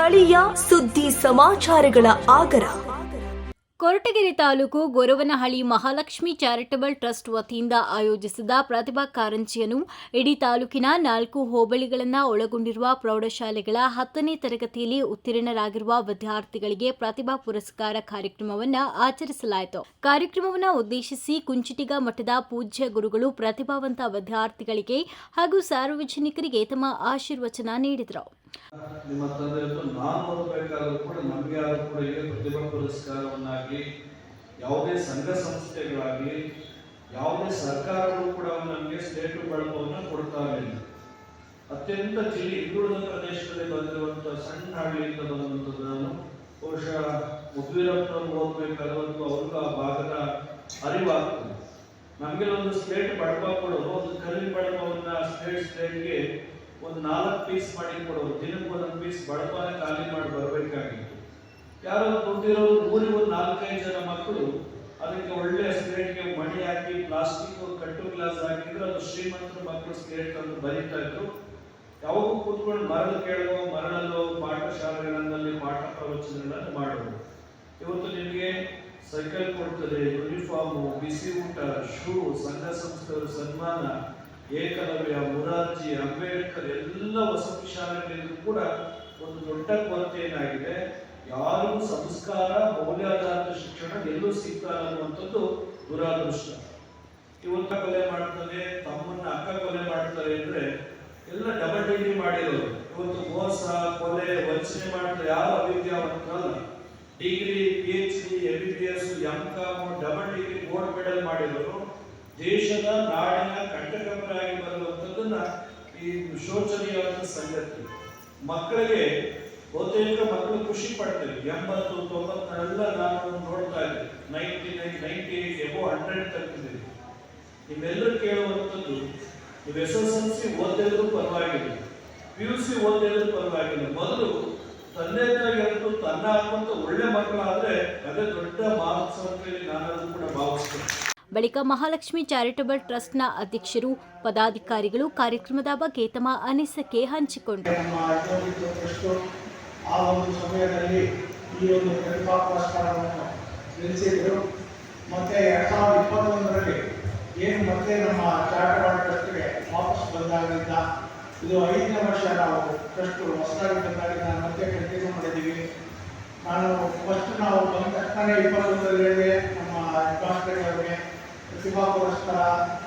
ಸ್ಥಳೀಯ ಸುದ್ದಿ ಸಮಾಚಾರಗಳ ಆಗರ. ಕೊರಟಗೆರೆ ತಾಲೂಕು ಗೊರವನಹಳ್ಳಿ ಮಹಾಲಕ್ಷ್ಮಿ ಚಾರಿಟಬಲ್ ಟ್ರಸ್ಟ್ ವತಿಯಿಂದ ಆಯೋಜಿಸಿದ ಪ್ರತಿಭಾ ಕಾರಂಜಿಯನ್ನು ಇಡೀ ತಾಲೂಕಿನ ನಾಲ್ಕು ಹೋಬಳಿಗಳನ್ನು ಒಳಗೊಂಡಿರುವ ಪ್ರೌಢಶಾಲೆಗಳ ಹತ್ತನೇ ತರಗತಿಯಲ್ಲಿ ಉತ್ತೀರ್ಣರಾಗಿರುವ ವಿದ್ಯಾರ್ಥಿಗಳಿಗೆ ಪ್ರತಿಭಾ ಪುರಸ್ಕಾರ ಕಾರ್ಯಕ್ರಮವನ್ನು ಆಚರಿಸಲಾಯಿತು. ಕಾರ್ಯಕ್ರಮವನ್ನು ಉದ್ದೇಶಿಸಿ ಕುಂಚಿಟಿಗ ಮಠದ ಪೂಜ್ಯ ಗುರುಗಳು ಪ್ರತಿಭಾವಂತ ವಿದ್ಯಾರ್ಥಿಗಳಿಗೆ ಹಾಗೂ ಸಾರ್ವಜನಿಕರಿಗೆ ತಮ್ಮ ಆಶೀರ್ವಚನ ನೀಡಿದರು. ನಿಮ್ಮ ತಂದೆ ನಾನು ಓದಬೇಕಾದ್ರೂ ಕೂಡ ನಮಗೆ ಆದರೂ ಕೂಡ ಈಗ ಪ್ರತಿಭಾ ಪುರಸ್ಕಾರವನ್ನಾಗಲಿ ಯಾವುದೇ ಸಂಘ ಸಂಸ್ಥೆಗಳಾಗಲಿ, ಯಾವುದೇ ಸರ್ಕಾರಗಳು ಕೂಡ ನಮಗೆ ಸ್ಟೇಟ್ ಬಳಕವನ್ನು ಕೊಡ್ತಾ ಇಲ್ಲ ಅತ್ಯಂತ ಜಿಲ್ಲೆ ಹಿಂದುಳಿದ ಪ್ರದೇಶದಲ್ಲಿ ಬಂದಿರುವಂಥ ಸಣ್ಣ ಹಳ್ಳಿಯಿಂದ ಬಂದಂಥದ್ದನ್ನು ಬಹುಶಃ ಮುದ್ವೀರಪ್ಪನವ್ರು ಓದಬೇಕಾದ್ರೂ ಅವ್ರಿಗೂ ಆ ಭಾಗದ ಅರಿವಾಗ್ತದೆ. ನಮಗೆ ಒಂದು ಸ್ಟೇಟ್ ಬಡಪ ಕೊಡೋದು, ಒಂದು ಕಲ್ಲಿ ಬಡಪವನ್ನ ಸ್ಟೇಟ್ ಸ್ಟೇಟ್ಗೆ ಒಂದು ನಾಲ್ಕು ಪೀಸ್ ಮಾಡಿ ಕೊಡೋರು, ದಿನಕ್ಕೆ ಒಂದೊಂದು ಪೀಸ್ ಬಡಪಾನೆ ಖಾಲಿ ಮಾಡಿ ಬರಬೇಕಾಗಿತ್ತು. ಯಾರೋ ಕೊಟ್ಟಿರೋರು ಊರಿಗೆ ಒಂದು ನಾಲ್ಕೈದು ಜನ ಮಕ್ಕಳು, ಅದಕ್ಕೆ ಒಳ್ಳೆ ಸ್ಲೇಟ್ಗೆ ಮಣಿ ಹಾಕಿ ಪ್ಲಾಸ್ಟಿಕ್ ಕಟ್ಟು ಗ್ಲಾಸ್ ಹಾಕಿದ್ರೆ ಅದು ಶ್ರೀಮಂತರ ಮಕ್ಕಳು ಸ್ಲೇಟ್ ಅಂತ ಬರೀತಾ ಇದ್ರು. ಯಾವಾಗೂ ಕೂತ್ಕೊಂಡು ಮರಳು ಕೇಳುವ, ಮರಳಲ್ಲೋ ಪಾಠಶಾಲೆಗಳಲ್ಲಿ ಪಾಠ ಪ್ರವಚನಗಳನ್ನು ಮಾಡೋದು ಇವತ್ತು ನಿಮಗೆ ಸೈಕಲ್ ಕೊಡ್ತದೆ ಯೂನಿಫಾರ್ಮು ಬಿಸಿ ಊಟ ಶೂ ಸಂಘ ಸಂಸ್ಥೆಯವರು ಸನ್ಮಾನ ಏಕಲವ್ಯ ಮುರಾರ್ಜಿ, ಅಂಬೇಡ್ಕರ್ ಎಲ್ಲ ವಸತಿ ಶಾಲೆಗಳಿಗೂ ಕೂಡ ಒಂದು ದೊಡ್ಡ ಕೊರತೆ ಏನಾಗಿದೆ? ಯಾರು ಸಂಸ್ಕಾರ, ಮೌಲ್ಯಾಧಾರಿತ ಶಿಕ್ಷಣ ಎಲ್ಲೂ ಸಿಗ್ತಾ ಅನ್ನುವಂಥದ್ದು ದುರಾದೃಷ್ಟ. ಇವತ್ತ ಕೊಲೆ ಮಾಡ್ತಾರೆ ತಮ್ಮನ್ನ ಅಕ್ಕ ಕೊಲೆ ಮಾಡ್ತಾರೆ ಅಂದ್ರೆ ಎಲ್ಲ ಡಬಲ್ ಡಿಗ್ರಿ ಮಾಡಿರೋರು. ಇವತ್ತು ಮೋಸ, ಕೊಲೆ, ವಂಚನೆ ಮಾಡ್ತಾರೆ ಯಾರು ಅವಿದ್ಯಾವಂತರಲ್ಲ degree P H D M B S M com double degree gold medal ಮಾಡಿರೋರು. ದೇಶದ ನಾಡಿನ ಕಂಟಕಂಬರಾಗಿ ಬರುವಂಥದ್ದನ್ನ ಈ ಶೋಚನೀಯವಾದ ಸಂಗತಿ. ಮಕ್ಕಳಿಗೆ ಬಹುತೇಕ ಮಕ್ಕಳು ಖುಷಿ ಪಡ್ತೇವೆ ಎಂಬತ್ತು ತೊಂಬತ್ತೆಲ್ಲ ನಾನು ನೋಡ್ತಾ ಇದ್ದೆ. Ninety nine ninety eight, above hundred ತಲುಪಿದ್ದೀವಿ ನಿಮ್ಮೆಲ್ಲರೂ ಕೇಳುವಂಥದ್ದು, ನೀವು ಎಸ್ ಎಸ್ ಎಲ್ ಸಿ ಓದಿದ್ರು ಪರವಾಗಿಲ್ಲ. ಪಿ ಯು ಸಿ ಓದಿದ್ರು ಪರವಾಗಿಲ್ಲ. ಮೊದಲು ತಂದೆ ಅಂತ ತನ್ನ ಆಗುವಂಥ ಒಳ್ಳೆ ಮಕ್ಕಳಾದರೆ ಅದೇ ದೊಡ್ಡ ಮಹೋತ್ಸವ ಅಂತೇಳಿ ನಾನು ಅದನ್ನು ಕೂಡ ಭಾವಿಸ್ತೇನೆ. ಬಳಿಕ ಮಹಾಲಕ್ಷ್ಮಿ ಚಾರಿಟಬಲ್ ಟ್ರಸ್ಟ್ನ ಅಧ್ಯಕ್ಷರು, ಪದಾಧಿಕಾರಿಗಳು ಕಾರ್ಯಕ್ರಮದ ಬಗ್ಗೆ ತಮ್ಮ ಅನಿಸಿಕೆ ಹಂಚಿಕೊಂಡರು. ಏನು ಮತ್ತೆ ನಮ್ಮ ಚಾರ್ಟರ್ಡ್ ಟ್ರಸ್ಟ್ಗೆ ವಾಪಸ್ ಬಂದಾಗಲಿಂದ ಇದು ಐದನೇ ವರ್ಷ ನಾವು ಟ್ರಸ್ಟ್ ಹೊಸದಾಗಿ ಬಂದಾಗ ನಾನು ಮತ್ತೆ ಕಂಟಿನ್ಯೂ ಮಾಡಿದ್ದೀವಿ ನಾನು ಫಸ್ಟ್ ನಾವು ಬಂದ ತಕ್ಷಣ ಇಪ್ಪತ್ತೊಂದರಲ್ಲಿ ಹೇಳಿದೆ ನಮ್ಮ ಹೆಡ್ಮಾಸ್ಟರ್ ಅವರಿಗೆ ಪುರಸ್ಕಾರ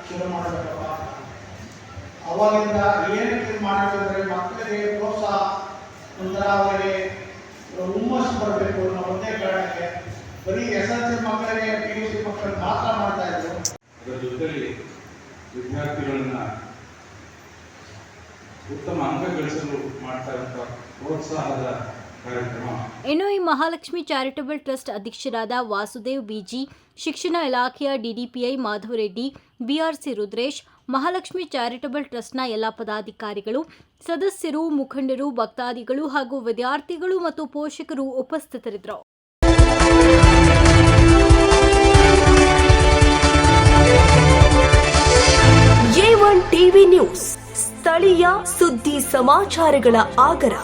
ಶುರು ಮಾಡಬೇಕಪ್ಪ. ಅವಾಗಿಂದ ಏನಕ್ಕೆ ಮಾಡಬೇಕಂದ್ರೆ ಮಕ್ಕಳಿಗೆ ಪ್ರೋತ್ಸಾಹ, ಒಂಥರ ಅವರಿಗೆ ಹುಮ್ಮಸ್ ಬರಬೇಕು ಅನ್ನೋ ಒಂದೇ ಕಾರಣಕ್ಕೆ ಬರೀ ಎಸ್ ಎಲ್ ಸಿ ಮಕ್ಕಳಿಗೆ ಪಿ ಯು ಸಿ ಮಕ್ಕಳಿಗೆ ಮಾತ್ರ ಮಾಡ್ತಾ ಇದ್ರು. ಅದರ ಜೊತೆಯಲ್ಲಿ ವಿದ್ಯಾರ್ಥಿಗಳನ್ನ ಉತ್ತಮ ಅಂಕ ಗಳಿಸಲು ಮಾಡ್ತಾ ಇರುವಂತಹ ಪ್ರೋತ್ಸಾಹದ ಇನ್ನು ಈ ಮಹಾಲಕ್ಷ್ಮಿ ಚಾರಿಟಬಲ್ ಟ್ರಸ್ಟ್ ಅಧ್ಯಕ್ಷರಾದ ವಾಸುದೇವ್ ಬಿಜಿ ಶಿಕ್ಷಣ ಇಲಾಖೆಯ DDPI Madhavareddy BRC Rudresh Mahalakshmi charitable ಟ್ರಸ್ಟ್ನ ಎಲ್ಲ ಪದಾಧಿಕಾರಿಗಳು ಸದಸ್ಯರು ಮುಖಂಡರು ಭಕ್ತಾದಿಗಳು ಹಾಗೂ ವಿದ್ಯಾರ್ಥಿಗಳು ಮತ್ತು ಪೋಷಕರು ಉಪಸ್ಥಿತರಿದ್ದರು. ಟಿವಿ ನ್ಯೂಸ್ ಸ್ಥಳೀಯ ಸುದ್ದಿ ಸಮಾಚಾರಗಳ ಆಗರ.